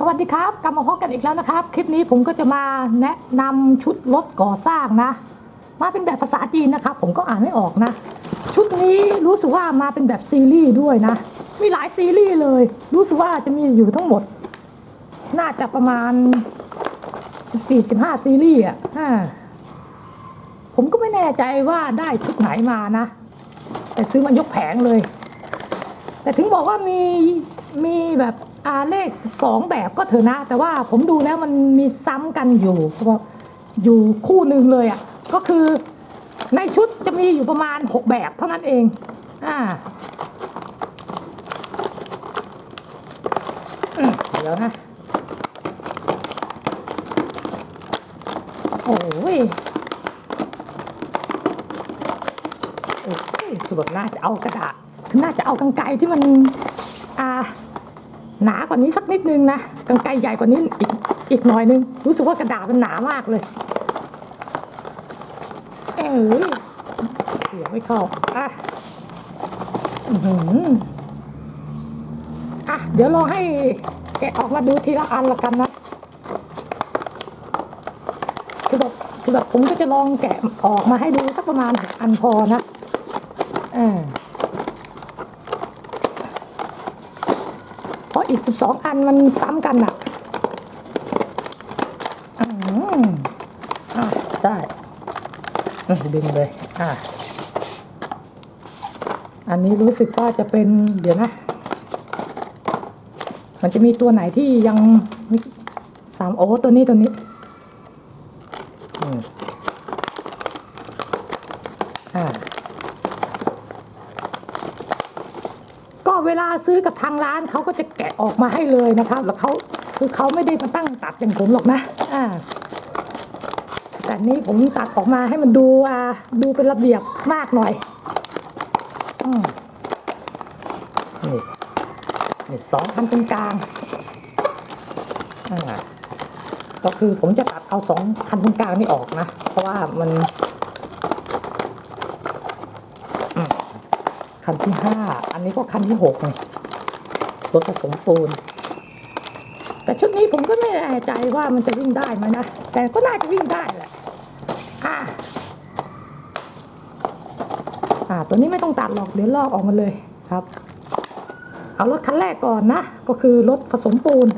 สวัสดีครับกลับมาพบกันอีกแล้วนะครับ คลิปนี้ผมก็จะมาแนะนำชุดรถก่อสร้างนะ มาเป็นแบบภาษาจีนนะครับ ผมก็อ่านไม่ออกนะ ชุดนี้รู้สึกว่ามาเป็นแบบซีรีส์ด้วยนะ มีหลายซีรีส์เลย รู้สึกว่าจะมีอยู่ทั้งหมด น่าจะประมาณ 14-15 ซีรีส์อะผมก็ไม่แน่ใจว่าได้ชุดไหนมานะ แต่ซื้อมายกแผงเลย แต่ถึงบอกว่ามีมีแบบอาเลข 12 แบบก็เถอะนะ แต่ว่าผมดูแล้วมันมีซ้ำกันอยู่อยู่คู่หนึ่งเลยอะ่ะก็คือในชุดจะมีอยู่ประมาณ 6 แบบเท่านั้นเองอ่าเดี๋ยวนะโอ้ยโอ้ยคือแบบน่าจะเอากระดาษ น่าจะเอากางไกที่มันอ่าหนากว่านี้สักนิดนึงนะกางไกใหญ่กว่านี้อีกอีกหน่อยนึง รู้สึกว่ากระดาษมันหนามากเลยเอ้ยเสียไม่เข้าอะอื้อหืออะเดี๋ยวลองให้แกะออกมาดูทีละอันละกันนะคือแบบคือแบบผมก็จะลองแกะออกมาให้ดูสักประมาณหกอันพอนะเออเพราะ อีกสิบสองอันมันซ้ำกันอะอืมอะได้อืมดึงเลยอะอันนี้รู้สึกว่าจะเป็นเดี๋ยวนะ มันจะมีตัวไหนที่ยังสามโอ้ตัวนี้ตัวนี้อืมอ่า เวลาซื้อกับทางร้านเขาก็จะแกะออกมาให้เลยนะครับแล้วเขาคือเขาไม่ได้มาตั้งตัดอย่างผมหรอกนะอ่าแต่นี้ผมตัดออกมาให้มันดูอ่าดูเป็นระเบียบมากหน่อยอืมนี่นี่สองคันตรงกลางอ่าก็คือผมจะตัดเอาสองคันตรงกลางนี่ออกนะ เพราะว่ามันอืม คันที่ห้าอันนี้ก็คันที่หกไงรถผสมปูน แต่ชุดนี้ผมก็ไม่แน่ใจว่ามันจะวิ่งได้ไหมนะ แต่ก็น่าจะวิ่งได้แหละอ่าอ่าตัวนี้ไม่ต้องตัดหรอกเดี๋ยวลอกออกมาเลยครับ เอารถคันแรกก่อนนะ ก็คือรถผสมปูน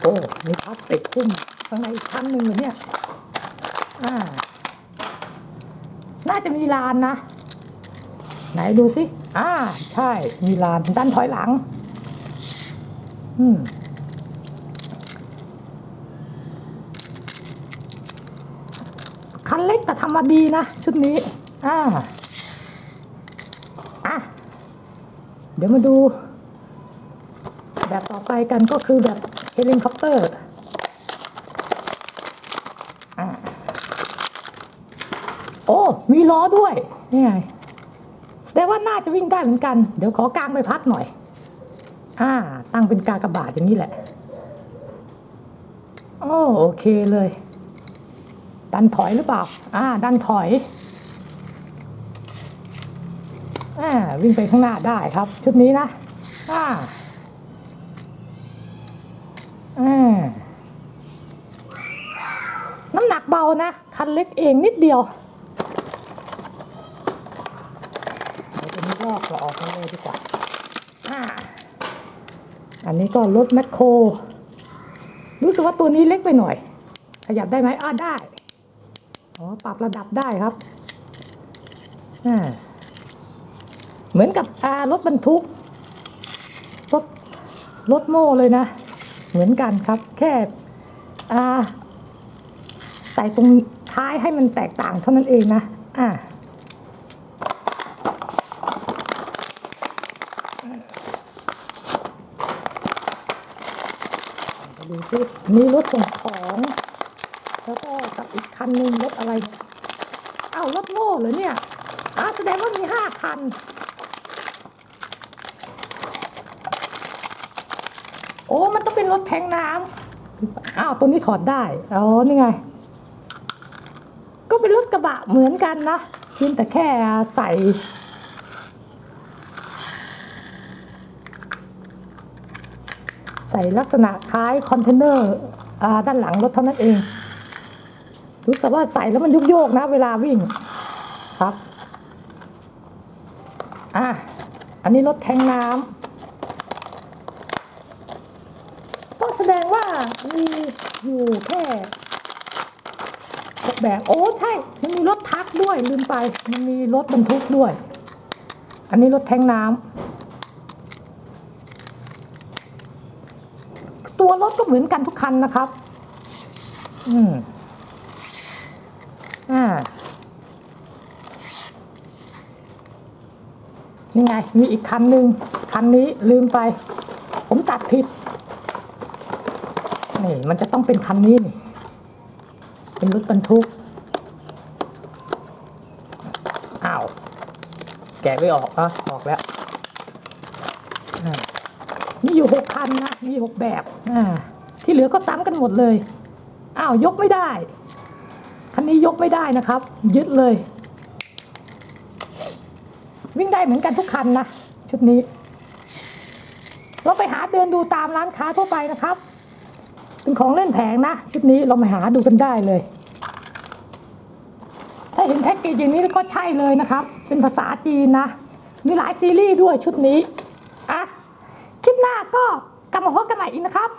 โอ้มีพลาสติกคุ้มข้างในอีกชั้นหนึ่งเลยเนี่ย น่าจะมีลานนะ ไหนดูสิ อ่า ใช่ มีลานด้านถอยหลัง อืมคันเล็กแต่ทำมาดีนะ ชุดนี้ อ่า อะ เดี๋ยวมาดู แบบต่อไปกันก็คือแบบเฮลิคอปเตอร์อ่า โอ้ มีล้อด้วย นี่ไงแสดงว่าน่าจะวิ่งได้เหมือนกัน เดี๋ยวขอกางไปพักหน่อย อ่า ตั้งเป็นกากบาทอย่างนี้แหละ โอ้โอเคเลย ดันถอยหรือเปล่า อ่า ดันถอย อ่า วิ่งไปข้างหน้าได้ครับ ชุดนี้นะ อ่า อ่าน้ำหนักเบานะ คันเล็กเองนิดเดียว อกเราออกมาเลยดีกว่าอ่า อันนี้ก็รถแมคโคร รู้สึกว่าตัวนี้เล็กไปหน่อย ขยับได้ไหมอ่าได้ อ๋อ ปรับระดับได้ครับอ่าเหมือนกับอ่ารถบรรทุก รถ รถโม่เลยนะ เหมือนกันครับ แค่อ่าใส่ตรงท้ายให้มันแตกต่างเท่านั้นเองนะ อ่า ดูสิมีรถส่งของ แล้วก็กับอีกคันหนึ่งรถอะไร อ้าวรถโม่เหรอเนี่ยอ้าวแสดงว่ามีห้าคัน โอ้มันต้องเป็นรถแทงน้ำอ้าวตัวนี้ถอดได้ อ๋อ นี่ไง ก็เป็นรถกระบะเหมือนกันนะเพียงแต่แค่ใส่ ส่ลักษณะคล้ายคอนเทนเนอร์ด้านหลังรถเท่านั้นเอง รู้สึกว่าใส่แล้วมันยุกโยกๆนะเวลาวิ่งครับอะอันนี้รถแทงน้ำก็แสดงว่ามีอยู่แค่แบบโอ้ใช่มันมีรถทักด้วยลืมไป มันมีรถบรรทุกด้วย อันนี้รถแทงน้ำ ตัวรถก็เหมือนกันทุกคันนะครับ อืมอ่านี่ไง มีอีกคันหนึ่งคันนี้ลืมไป ผมตัดผิด นี่ มันจะต้องเป็นคันนี้นี่ เป็นรถบรรทุก อ้าว แกะไม่ออกอะออกแล้ว มีอยู่หกคันนะ มีหกแบบอ่าที่เหลือก็ซ้ำกันหมดเลย อ้าว ยกไม่ได้ คันนี้ยกไม่ได้นะครับ ยึดเลย วิ่งได้เหมือนกันทุกคันนะ ชุดนี้ เราไปหาเดินดูตามร้านค้าทั่วไปนะครับ เป็นของเล่นแผงนะ ชุดนี้เรามาหาดูกันได้เลย ถ้าเห็นแพ็กเกจอย่างนี้ก็ใช่เลยนะครับ เป็นภาษาจีนนะ มีหลายซีรีส์ด้วยชุดนี้ อะ ลิปหน้าก็กลับมาพบกันใหม่อีกนะครับ